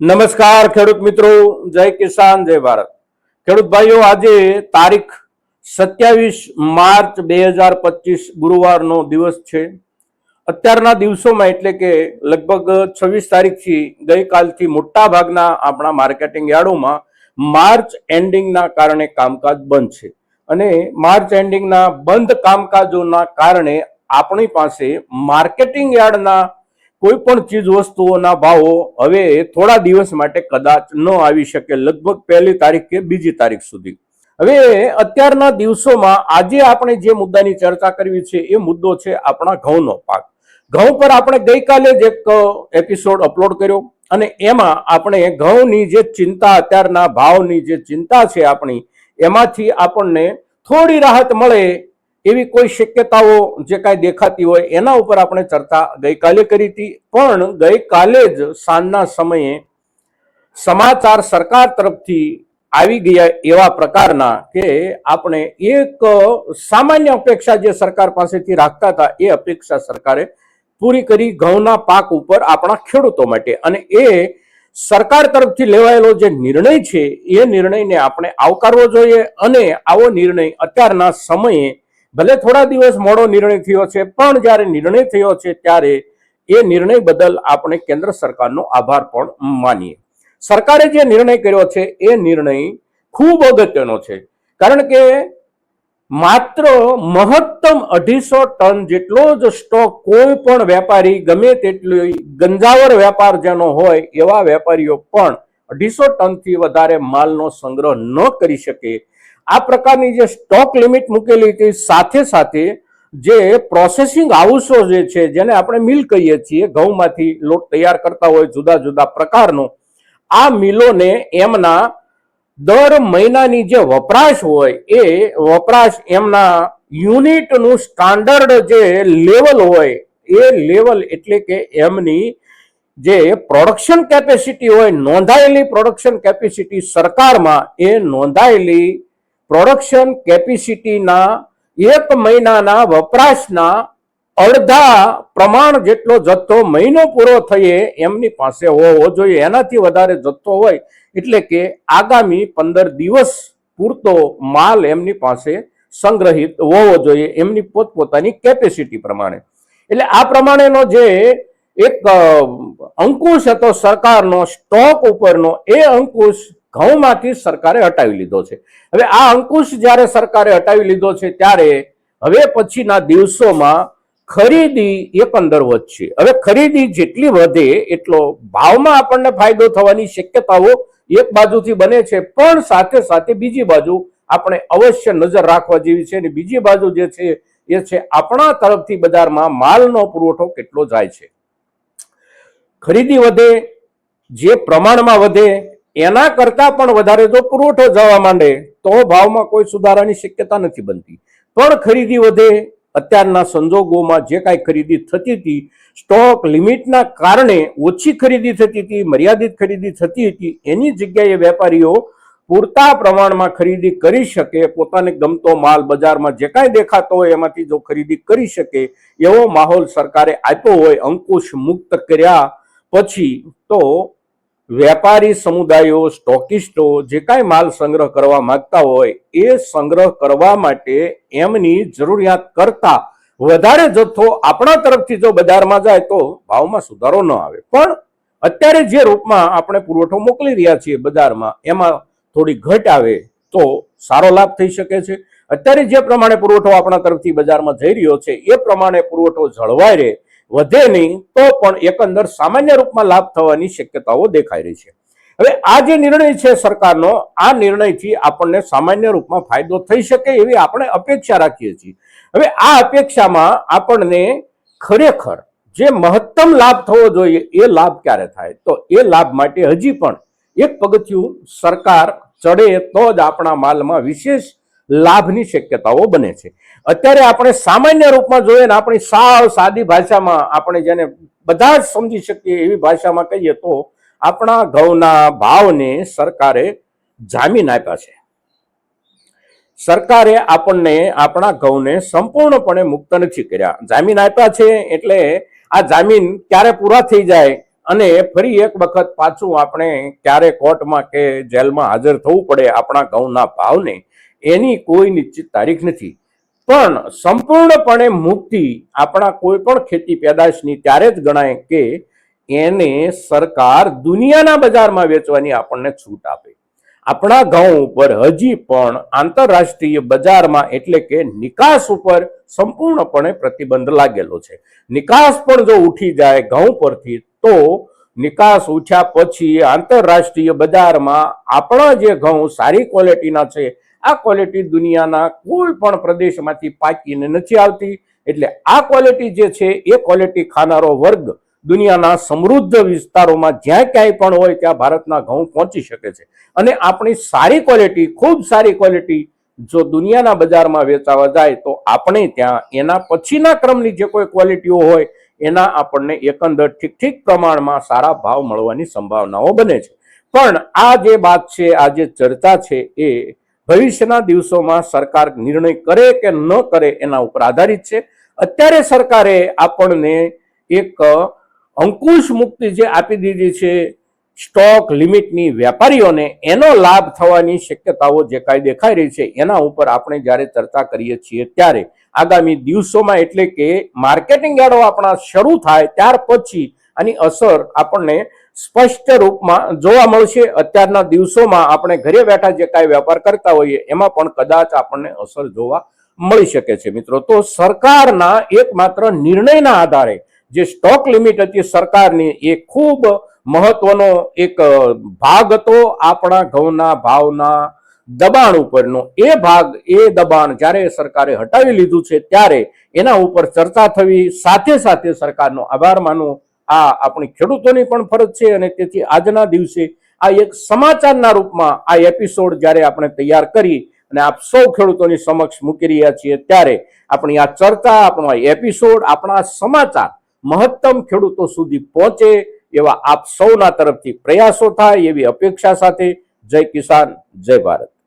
નમસ્કાર ખેડૂત મિત્રો, જય કિસાન, જય ભારત. ખેડૂત ભાઈઓ, આજે તારીખ સત્યાવીસ માર્ચ બે હજાર પચીસ ગુરુવારનો દિવસ છે. અત્યારના દિવસોમાં એટલે કે લગભગ છવ્વીસ તારીખથી ગઈકાલથી મોટા ભાગના આપણા માર્કેટિંગ યાર્ડોમાં માર્ચ એન્ડિંગના કારણે કામકાજ બંધ છે. અને માર્ચ એન્ડિંગના બંધ કામકાજોના કારણે આપણી પાસે માર્કેટિંગ યાર્ડના કોઈ પણ ચીજ વસ્તુઓના ભાવો હવે થોડા દિવસ માટે કદાચ ન આવી શકે લગભગ પહેલી તારીખ કે બીજી તારીખ સુધી. હવે અત્યારના દિવસોમાં આજે આપણે જે મુદ્દાની ચર્ચા કરવી છે એ મુદ્દો છે આપણા ઘઉંનો પાક. ઘઉં પર આપણે ગઈકાલે જ એક એપિસોડ અપલોડ કર્યો અને એમાં આપણે ઘઉંની જે ચિંતા અત્યારના ભાવની જે ચિંતા છે આપણી, એમાંથી આપણને થોડી રાહત મળે એવી કોઈ શક્યતાઓ જે કાંઈ દેખાતી હોય, એના ઉપર આપણે ચર્ચા ગઈકાલે કરી હતી. પણ ગઈકાલે જ સાંજના સમયે સમાચાર સરકાર તરફથી આવી ગયા એવા પ્રકારના કે આપણે એક સામાન્ય અપેક્ષા જે સરકાર પાસેથી રાખતા હતા, એ અપેક્ષા સરકારે પૂરી કરી ઘઉંના પાક ઉપર આપણા ખેડૂતો માટે. અને એ સરકાર તરફથી લેવાયેલો જે નિર્ણય છે, એ નિર્ણયને આપણે આવકારવો જોઈએ અને આવો નિર્ણય અત્યારના સમયે ભલે થોડા દિવસ મોડો નિર્ણય થયો છે, પણ જ્યારે નિર્ણય થયો છે ત્યારે એ નિર્ણય બદલ આપણે કેન્દ્ર સરકારનો આભાર પણ માનીએ. સરકારે જે નિર્ણય કર્યો છે, એ નિર્ણય ખૂબ અગત્યનો છે. કારણ કે માત્ર મહત્તમ અઢીસો ટન જેટલો જ સ્ટોક કોઈ પણ વેપારી, ગમે તેટલી ગંજાવર વેપાર જેનો હોય, એવા વેપારીઓ પણ અઢીસો ટનથી વધારે માલનો સંગ્રહ ન કરી શકે આ પ્રકારની જે સ્ટોક લિમિટ મૂકેલી હતી, સાથે સાથે જે પ્રોસેસિંગ હાઉસો જે છે, જેને આપણે મિલ કહીએ છીએ, ઘઉંમાંથી લોટ તૈયાર કરતા હોય, જુદા જુદા પ્રકારનો, આ મિલોને એમના દર મહિનાની જે વપરાશ હોય, એ વપરાશ એમના યુનિટનું સ્ટાન્ડર્ડ જે લેવલ હોય, એ લેવલ એટલે કે એમની જે પ્રોડક્શન કેપેસિટી હોય, નોંધાયેલી પ્રોડક્શન કેપેસિટી સરકારમાં એ નોંધાયેલી પ્રોડક્શન કેપેસિટીના એક મહિનાના વપરાશના અડધા પ્રમાણ જેટલો જથ્થો મહિનો પૂરો થયે એમની પાસે હોવો જોઈએ. એનાથી વધારે જથ્થો હોય એટલે કે આગામી પંદર દિવસ પૂરતો માલ એમની પાસે સંગ્રહિત હોવો જોઈએ એમની પોતપોતાની કેપેસિટી પ્રમાણે. એટલે આ પ્રમાણેનો જે એક અંકુશ હતો સરકારનો, સ્ટોક ઉપરનો, એ અંકુશ ઘઉંમાંથી સરકારે હટાવી લીધો છે. હવે આ અંકુશ જ્યારે સરકારે હટાવી લીધો છે ત્યારે હવે પછીના દિવસોમાં ખરીદી એકંદર વધશે હવે ખરીદી જેટલી વધે એટલો ભાવમાં આપણને ફાયદો થવાની શક્યતાઓ એક બાજુથી બને છે, પણ સાથે સાથે બીજી બાજુ આપણે અવશ્ય નજર રાખવા જેવી છે અને બીજી બાજુ જે છે એ છે આપણા તરફથી બજારમાં માલનો પુરવઠો કેટલો જાય છે. ખરીદી વધે, જે પ્રમાણમાં વધે એના કરતા પણ વધારે જો પુરવઠો જવા માંડે, તો ભાવમાં કોઈ સુધારાની શક્યતા નથી બનતી. પણ ખરીદી વધે. અત્યારના સંજોગોમાં જે કાંઈ ખરીદી થતી હતી, સ્ટોક લિમિટના કારણે ઓછી ખરીદી થતી હતી, મર્યાદિત ખરીદી થતી હતી, એની જગ્યાએ વેપારીઓ પૂરતા પ્રમાણમાં ખરીદી કરી શકે, પોતાને ગમતો માલ બજારમાં જે કાંઈ દેખાતો હોય એમાંથી જો ખરીદી કરી શકે, એવો માહોલ સરકારે આપ્યો હોય, અંકુશ મુક્ત કર્યા પછી તો વેપારી સમુદાયો, સ્ટોકિસ્ટો જે કાંઈ માલ સંગ્રહ કરવા માંગતા હોય એ સંગ્રહ કરવા માટે એમની જરૂરિયાત કરતા વધારે જથ્થો આપણા તરફથી જો બજારમાં જાય તો ભાવમાં સુધારો ન આવે. પણ અત્યારે જે રૂપમાં આપણે પુરવઠો મોકલી રહ્યા છીએ બજારમાં, એમાં થોડી ઘટ આવે તો સારો લાભ થઈ શકે છે. અત્યારે જે પ્રમાણે પુરવઠો આપણા તરફથી બજારમાં જઈ રહ્યો છે, એ પ્રમાણે પુરવઠો જળવાય રહે વધે નહીં, તો પણ એકંદર સામાન્ય રૂપમાં લાભ થવાની શક્યતાઓ દેખાઈ રહી છે. હવે આ જે નિર્ણય છે સરકારનો, આ નિર્ણયથી આપણને સામાન્ય રૂપમાં ફાયદો થઈ શકે એવી આપણે અપેક્ષા રાખીએ છીએ. હવે આ અપેક્ષામાં આપણને ખરેખર જે મહત્તમ લાભ થવો જોઈએ, એ લાભ ક્યારે થાય? તો એ લાભ માટે હજી પણ એક પગથિયું સરકાર ચડે તો જ આપણા માલમાં વિશેષ લાભની શક્યતાઓ બને છે. અત્યારે આપણે સામાન્ય રૂપમાં જોઈએ ને આપણી સાવ સાદી ભાષામાં આપણે જેને બધા જ સમજી શકીએ એવી ભાષામાં કહીએ તો આપણા ઘઉંના ભાવને સરકારે જામીન આપ્યા છે. સરકારે આપણને આપણા ઘઉંને સંપૂર્ણપણે મુક્ત નથી કર્યા. જામીન આપ્યા છે એટલે આ જામીન ક્યારે પૂરા થઈ જાય અને ફરી એક વખત પાછું આપણે ક્યારે કોર્ટમાં કે જેલમાં હાજર થવું પડે આપણા ઘઉંના ભાવને એની કોઈ નિશ્ચિત તારીખ નથી. પણ સંપૂર્ણપણે મુક્તિ આપણા કોઈ પણ ખેતી પેદાશની ત્યારે જ ગણાય કે એને સરકાર દુનિયાના બજારમાં વેચવાની આપણને છૂટ આપે. આપણા ઘઉં ઉપર હજી પણ આંતરરાષ્ટ્રીય બજારમાં એટલે કે નિકાસ ઉપર સંપૂર્ણપણે પ્રતિબંધ લાગેલો છે. નિકાસ પણ જો ઉઠી જાય ઘઉં પરથી, તો નિકાસ ઉઠ્યા પછી આંતરરાષ્ટ્રીય બજારમાં આપણા જે ઘઉં સારી ક્વોલિટીના છે આ ક્વોલિટી દુનિયાના કોઈ પણ પ્રદેશમાંથી પાકીને નથી આવતી. એટલે આ ક્વોલિટી જે છે, એ ક્વોલિટી ખાનારો વર્ગ દુનિયાના સમૃદ્ધ વિસ્તારોમાં જ્યાં ક્યાંય પણ હોય ત્યાં ભારતના ઘઉં પહોંચી શકે છે. અને આપણી સારી ક્વોલિટી ખૂબ સારી ક્વોલિટી જો દુનિયાના બજારમાં વેચાવા જાય તો આપણે ત્યાં એના પછીના ક્રમની જે કોઈ ક્વોલિટીઓ હોય, એના આપણને એકંદર ઠીક ઠીક પ્રમાણમાં સારા ભાવ મળવાની સંભાવનાઓ બને છે. પણ આ જે વાત છે, આ જે ચર્ચા છે, એ ભવિષ્યના દિવસોમાં સરકાર નિર્ણય કરે કે ન કરે એના ઉપર આધારિત છે. અત્યારે સરકારે આપણને એક અંકુશ મુક્તિ જે આપી દીધી છે સ્ટોક લિમિટની વેપારીઓને, એનો લાભ થવાની શક્યતાઓ જે કાંઈ દેખાઈ રહી છે, એના ઉપર આપણે જ્યારે ચર્ચા કરીએ છીએ ત્યારે. આગામી દિવસોમાં એટલે કે માર્કેટિંગ યાર્ડો આપણા શરૂ થાય ત્યાર પછી આની અસર આપણને સ્પષ્ટ રૂપમાં જોવા મળશે. અત્યારના દિવસોમાં આપણે ઘરે બેઠા જે કાંઈ વેપાર કરતા હોઈએ, એમાં પણ કદાચ આપણને અસર જોવા મળી શકે છે. મિત્રો, તો સરકારના એકમાત્ર નિર્ણયના આધારે જે સ્ટોક લિમિટ હતી સરકારની એ ખૂબ મહત્વનો એક ભાગ હતો. આપણા ઘઉંના ભાવના દબાણ ઉપરનો. એ ભાગ, એ દબાણ જ્યારે સરકારે હટાવી લીધું છે, ત્યારે એના ઉપર ચર્ચા થવી, સાથે સાથે સરકારનો આભાર માનવો આ આપણી ખેડૂતોની પણ ફરજ છે અને તેથી આજના દિવસે આ એક સમાચારના રૂપમાં આ એપિસોડ જ્યારે આપણે તૈયાર કરી અને આપ સૌ ખેડૂતોની સમક્ષ મૂકી રહ્યા છીએ ત્યારે આપણી આ ચર્ચા, આપણો આ એપિસોડ આપણા સમાચાર મહત્તમ ખેડૂતો સુધી પહોંચે એવા આપ સૌના તરફથી પ્રયાસો થાય એવી અપેક્ષા સાથે જય કિસાન, જય ભારત.